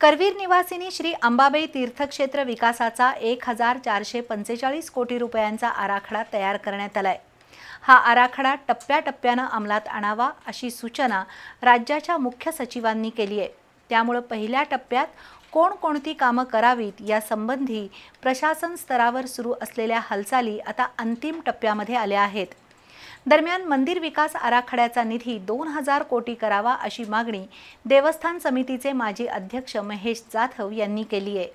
करवीर निवासिनी श्री अंबाबाई तीर्थक्षेत्र विकासाचा एक हजार चारशे पंचेचाळीस कोटी रुपयांचा आराखडा तयार करण्यात आलाय. हा आराखडा टप्प्याटप्प्यानं अंमलात आणावा अशी सूचना राज्याच्या मुख्य सचिवांनी केली आहे. त्यामुळं पहिल्या टप्प्यात कोणकोणती कामं करावीत यासंबंधी प्रशासन स्तरावर सुरू असलेल्या हालचाली आता अंतिम टप्प्यामध्ये आल्या आहेत. दरम्यान मंदिर विकास आराखड्याचा निधी दोन हजार कोटी करावा अशी मागणी देवस्थान समितीचे माजी अध्यक्ष महेश जाधव यांनी केली आहे.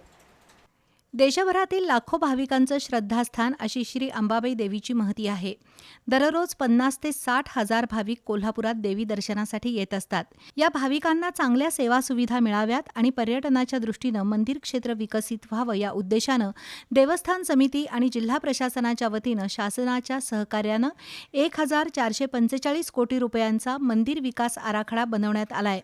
देशभरातील लाखो भाविकांचं श्रद्धास्थान अशी श्री अंबाबाई देवीची महती आहे. दररोज पन्नास ते साठ हजार भाविक कोल्हापुरात देवी दर्शनासाठी येत असतात. या भाविकांना चांगल्या सेवा सुविधा मिळाव्यात आणि पर्यटनाच्या दृष्टीनं मंदिर क्षेत्र विकसित व्हावं या उद्देशानं देवस्थान समिती आणि जिल्हा प्रशासनाच्या वतीनं शासनाच्या सहकार्यानं एक हजार चारशे पंचेचाळीस कोटी रुपयांचा मंदिर विकास आराखडा बनवण्यात आलाय.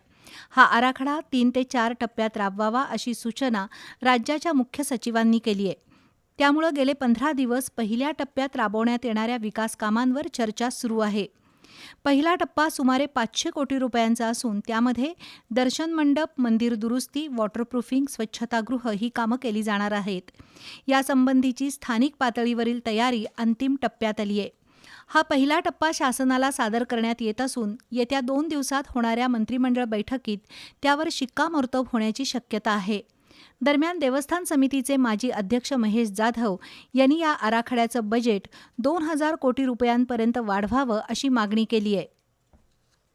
हा आराखडा तीन ते चार टप्प्यात राबवावा अशी सूचना राज्याच्या मुख्य सचिवांनी केली आहे. त्यामुळं गेले पंधरा दिवस पहिल्या टप्प्यात राबवण्यात येणाऱ्या विकास कामांवर चर्चा सुरू आहे. पहिला टप्पा सुमारे पाचशे कोटी रुपयांचा असून त्यामध्ये दर्शन मंडप मंदिर दुरुस्ती वॉटरप्रूफिंग स्वच्छतागृह ही कामं केली जाणार आहेत. यासंबंधीची स्थानिक पातळीवरील तयारी अंतिम टप्प्यात आली आहे हा पहिला टप्पा शासनाला सादर करण्यात येत असून येत्या दोन दिवसात होणाऱ्या मंत्रिमंडळ बैठकीत त्यावर शिक्कामोर्तब होण्याची शक्यता आहे. दरम्यान देवस्थान समितीचे माजी अध्यक्ष महेश जाधव यांनी या आराखड्याचं बजेट दोन हजार कोटी रुपयांपर्यंत वाढवावं अशी मागणी केली आहे